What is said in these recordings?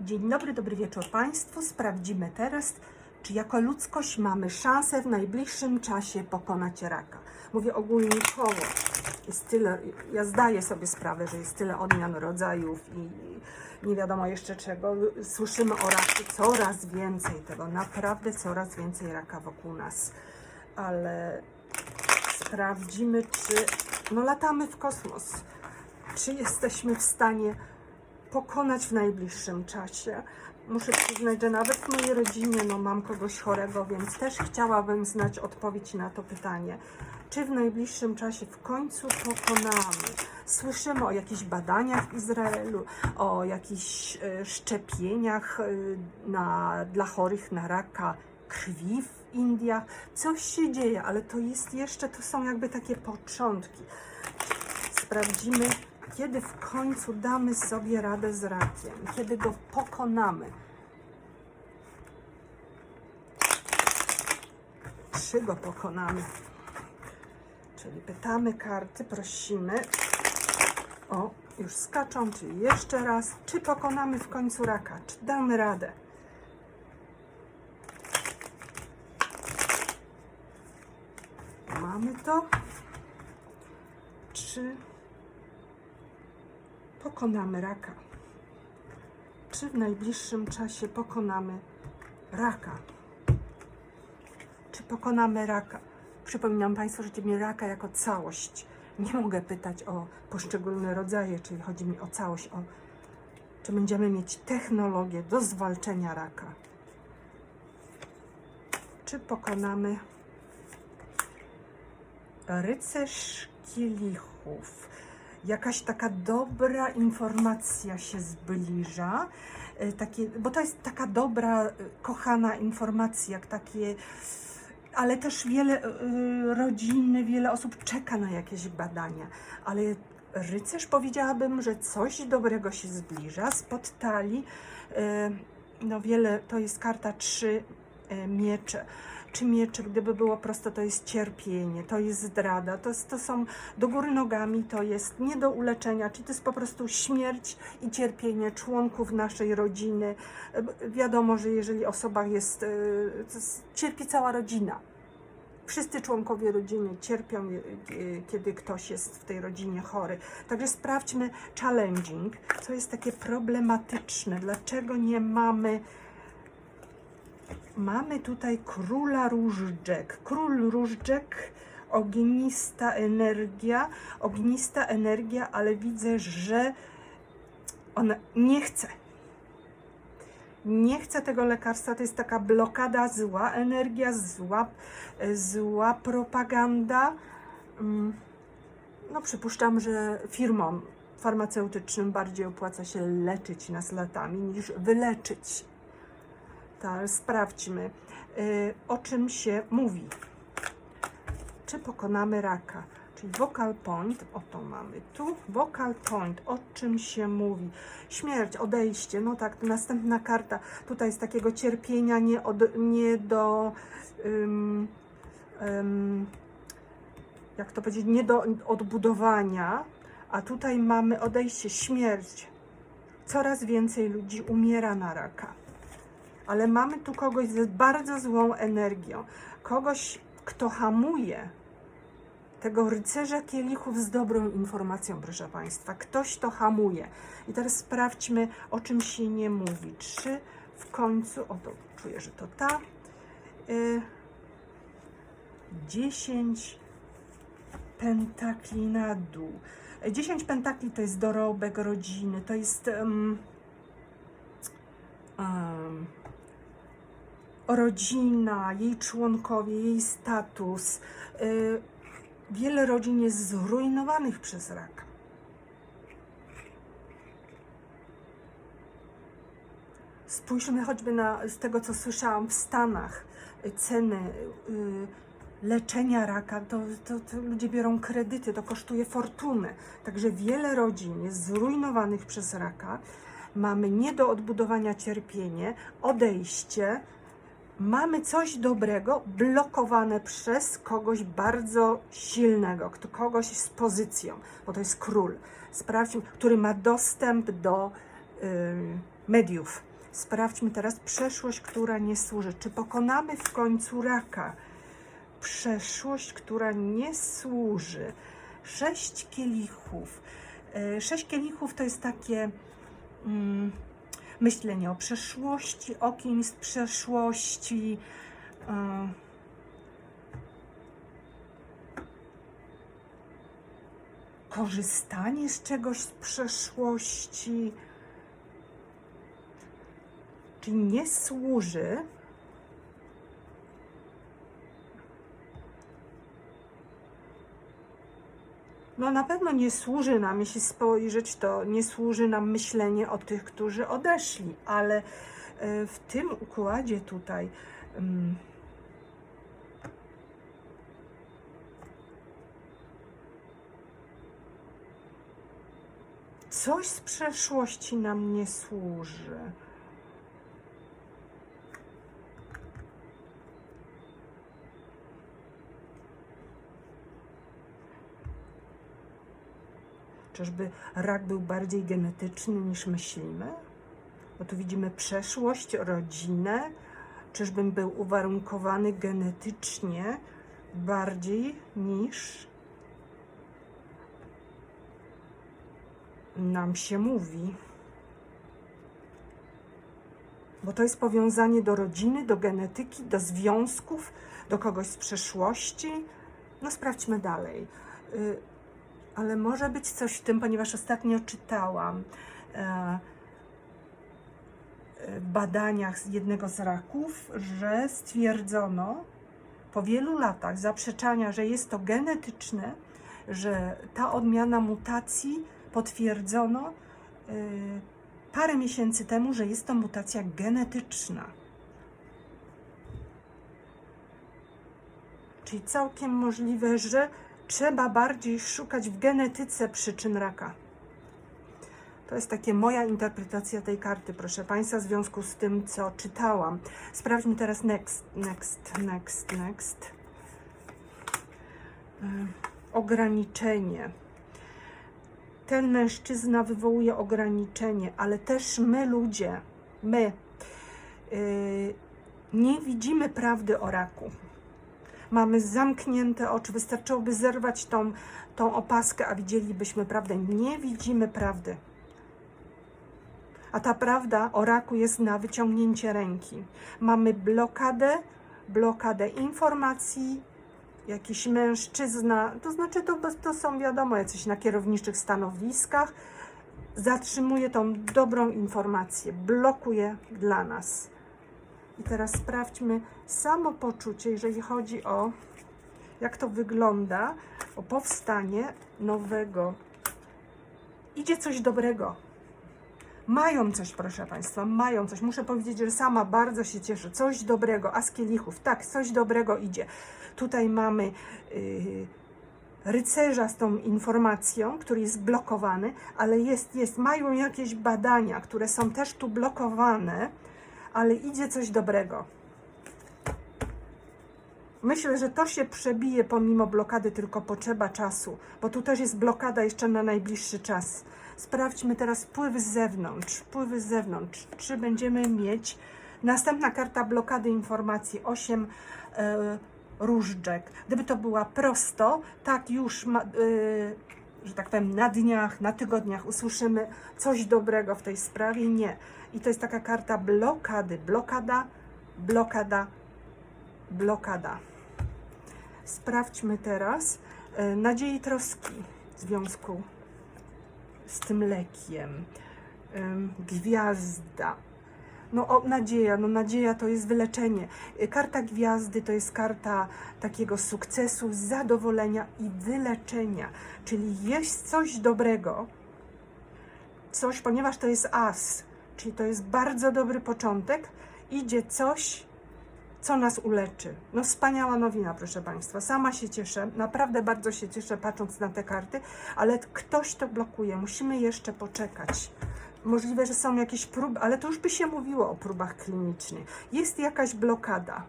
Dzień dobry, dobry wieczór Państwu. Sprawdzimy teraz, czy jako ludzkość mamy szansę w najbliższym czasie pokonać raka. Mówię ogólnikowo. Jest tyle, ja zdaję sobie sprawę, że jest tyle odmian rodzajów i nie wiadomo jeszcze czego. Słyszymy o raku coraz więcej tego, naprawdę coraz więcej raka wokół nas. Ale sprawdzimy, czy no latamy w kosmos. Czy jesteśmy w stanie pokonać w najbliższym czasie. Muszę przyznać, że nawet w mojej rodzinie no, mam kogoś chorego, więc też chciałabym znać odpowiedź na to pytanie. Czy w najbliższym czasie w końcu pokonamy? Słyszymy o jakichś badaniach w Izraelu, o jakichś e, szczepieniach e, na, dla chorych na raka krwi w Indiach. Coś się dzieje, ale to jest jeszcze, to są jakby takie początki sprawdzimy, kiedy w końcu damy sobie radę z rakiem, kiedy go pokonamy. Czy go pokonamy? Czyli pytamy karty, prosimy. O, już skaczą, czyli jeszcze raz. Czy pokonamy w końcu raka? Czy damy radę? Mamy to. Czy pokonamy raka? Czy w najbliższym czasie pokonamy raka? Czy pokonamy raka? Przypominam Państwu, że mi raka jako całość. Nie mogę pytać o poszczególne rodzaje, czyli chodzi mi o całość, o czy będziemy mieć technologię do zwalczenia raka. Czy pokonamy rycerz kielichów. Jakaś taka dobra informacja się zbliża. e, Takie, bo to jest taka dobra, e, kochana informacja, takie, ale też wiele e, rodziny, wiele osób czeka na jakieś badania. Ale rycerz powiedziałabym, że coś dobrego się zbliża. Spod talii, no wiele, to jest karta trzy miecze czy miecze, gdyby było prosto, to jest cierpienie, to jest zdrada, to, to są do góry nogami, to jest nie do uleczenia, czyli to jest po prostu śmierć i cierpienie członków naszej rodziny. E, Wiadomo, że jeżeli osoba jest, e, jest cierpi cała rodzina. Wszyscy członkowie rodziny cierpią, e, kiedy ktoś jest w tej rodzinie chory. Także sprawdźmy challenging, co jest takie problematyczne, dlaczego nie mamy Mamy tutaj króla różdżek. Król różdżek, ognista energia, ognista energia, ale widzę, że on nie chce. Nie chce tego lekarstwa, to jest taka blokada, zła energia, zła, zła propaganda. Mm, No, przypuszczam, że firmom farmaceutycznym bardziej opłaca się leczyć nas latami niż wyleczyć. Sprawdźmy, y, o czym się mówi. Czy pokonamy raka? Czyli vocal point, oto mamy tu, vocal point, o czym się mówi. Śmierć, odejście, no tak, następna karta, tutaj z takiego cierpienia nie, od, nie do, ym, ym, jak to powiedzieć, nie do odbudowania, a tutaj mamy odejście, śmierć. Coraz więcej ludzi umiera na raka ale mamy tu kogoś z bardzo złą energią, kogoś, kto hamuje tego rycerza kielichów z dobrą informacją, proszę Państwa. Ktoś to hamuje. I teraz sprawdźmy, o czym się nie mówi. Czy w końcu, o to czuję, że to ta, y, 10 pentakli na dół. 10 pentakli to jest dorobek rodziny, to jest. Um, um, rodzina, jej członkowie, jej status. Y, Wiele rodzin jest zrujnowanych przez raka. Spójrzmy choćby na, z tego, co słyszałam w Stanach, ceny y, leczenia raka, to, to, to ludzie biorą kredyty, to kosztuje fortunę. Także wiele rodzin jest zrujnowanych przez raka. Mamy nie do odbudowania cierpienie, odejście, mamy coś dobrego blokowane przez kogoś bardzo silnego, kogoś z pozycją, bo to jest król, sprawdźmy, który ma dostęp do y, mediów. Sprawdźmy teraz przeszłość, która nie służy. Czy pokonamy w końcu raka? Przeszłość, która nie służy. Sześć kielichów. E, Sześć kielichów to jest takie mm, myślenie o przeszłości, o kimś z przeszłości. e, korzystanie z czegoś z przeszłości. Czyli nie służy. No na pewno nie służy nam, jeśli spojrzeć, to nie służy nam myślenie o tych, którzy odeszli, ale e, w tym układzie tutaj mm, coś z przeszłości nam nie służy. Czyżby rak był bardziej genetyczny niż myślimy? Bo tu widzimy przeszłość, rodzinę. Czyżbym był uwarunkowany genetycznie bardziej niż nam się mówi? Bo to jest powiązanie do rodziny, do genetyki, do związków, do kogoś z przeszłości. No sprawdźmy dalej. Ale może być coś w tym, ponieważ ostatnio czytałam e, w badaniach jednego z raków, że stwierdzono po wielu latach zaprzeczania, że jest to genetyczne, że ta odmiana mutacji potwierdzono e, parę miesięcy temu, że jest to mutacja genetyczna. Czyli całkiem możliwe, że trzeba bardziej szukać w genetyce przyczyn raka. To jest takie moja interpretacja tej karty, proszę Państwa, w związku z tym, co czytałam. Sprawdźmy teraz next, next, next, next. Y, Ograniczenie. Ten mężczyzna wywołuje ograniczenie, ale też my ludzie, my y, nie widzimy prawdy o raku mamy zamknięte oczy, wystarczyłoby zerwać tą, tą opaskę, a widzielibyśmy prawdę. Nie widzimy prawdy. A ta prawda o raku jest na wyciągnięcie ręki. Mamy blokadę, blokadę informacji, jakiś mężczyzna, to znaczy to, to są wiadomo, jacyś na kierowniczych stanowiskach, zatrzymuje tą dobrą informację, blokuje dla nas. I teraz sprawdźmy samopoczucie, jeżeli chodzi o jak to wygląda, o powstanie nowego. Idzie coś dobrego. Mają coś, proszę Państwa, mają coś. Muszę powiedzieć, że sama bardzo się cieszę. Coś dobrego, a z kielichów, tak, coś dobrego idzie. Tutaj mamy yy, rycerza z tą informacją, który jest blokowany, ale jest, jest, mają jakieś badania, które są też tu blokowane ale idzie coś dobrego. Myślę, że to się przebije pomimo blokady, tylko potrzeba czasu, bo tu też jest blokada jeszcze na najbliższy czas. Sprawdźmy teraz wpływy z zewnątrz. Wpływy z zewnątrz. Czy będziemy mieć następna karta blokady informacji 8 e, różdżek. Gdyby to była prosto, tak już ma, e, że tak powiem, na dniach, na tygodniach usłyszymy coś dobrego w tej sprawie. Nie. I to jest taka karta blokady. Blokada, blokada, blokada. Sprawdźmy teraz e, nadziei troski w związku z tym lekiem. Gwiazda. No o, nadzieja, no nadzieja to jest wyleczenie. Karta gwiazdy to jest karta takiego sukcesu, zadowolenia i wyleczenia. Czyli jest coś dobrego, coś, ponieważ to jest as, czyli to jest bardzo dobry początek, idzie coś, co nas uleczy. No wspaniała nowina, proszę Państwa. Sama się cieszę, naprawdę bardzo się cieszę patrząc na te karty, ale ktoś to blokuje. Musimy jeszcze poczekać. Możliwe, że są jakieś próby, ale to już by się mówiło o próbach klinicznych. Jest jakaś blokada.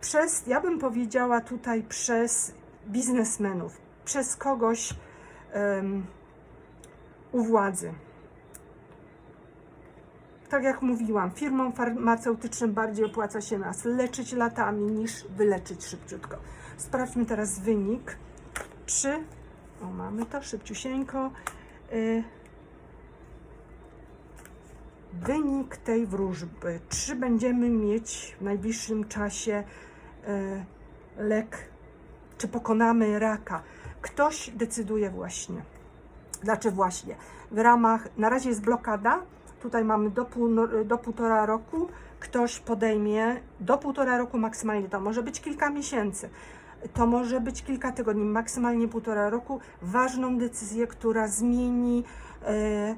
Przez, ja bym powiedziała tutaj przez biznesmenów, przez kogoś um, u władzy. Tak jak mówiłam, firmom farmaceutycznym bardziej opłaca się nas leczyć latami niż wyleczyć szybciutko. Sprawdźmy teraz wynik przy. O, mamy to szybciusieńko. Y, wynik tej wróżby. Czy będziemy mieć w najbliższym czasie y, lek, czy pokonamy raka? Ktoś decyduje właśnie. Znaczy właśnie, w ramach, na razie jest blokada, tutaj mamy do, pół, do półtora roku, ktoś podejmie do półtora roku maksymalnie, to może być kilka miesięcy, to może być kilka tygodni, maksymalnie półtora roku, ważną decyzję, która zmieni e,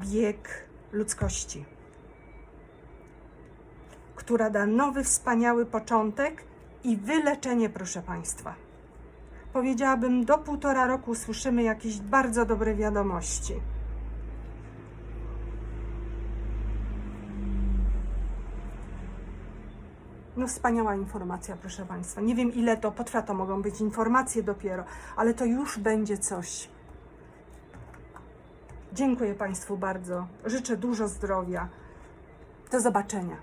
bieg ludzkości, która da nowy, wspaniały początek i wyleczenie, proszę Państwa powiedziałabym, do półtora roku słyszymy jakieś bardzo dobre wiadomości. No wspaniała informacja, proszę Państwa. Nie wiem ile to potrwa, to mogą być informacje dopiero, ale to już będzie coś. Dziękuję Państwu bardzo. Życzę dużo zdrowia. Do zobaczenia.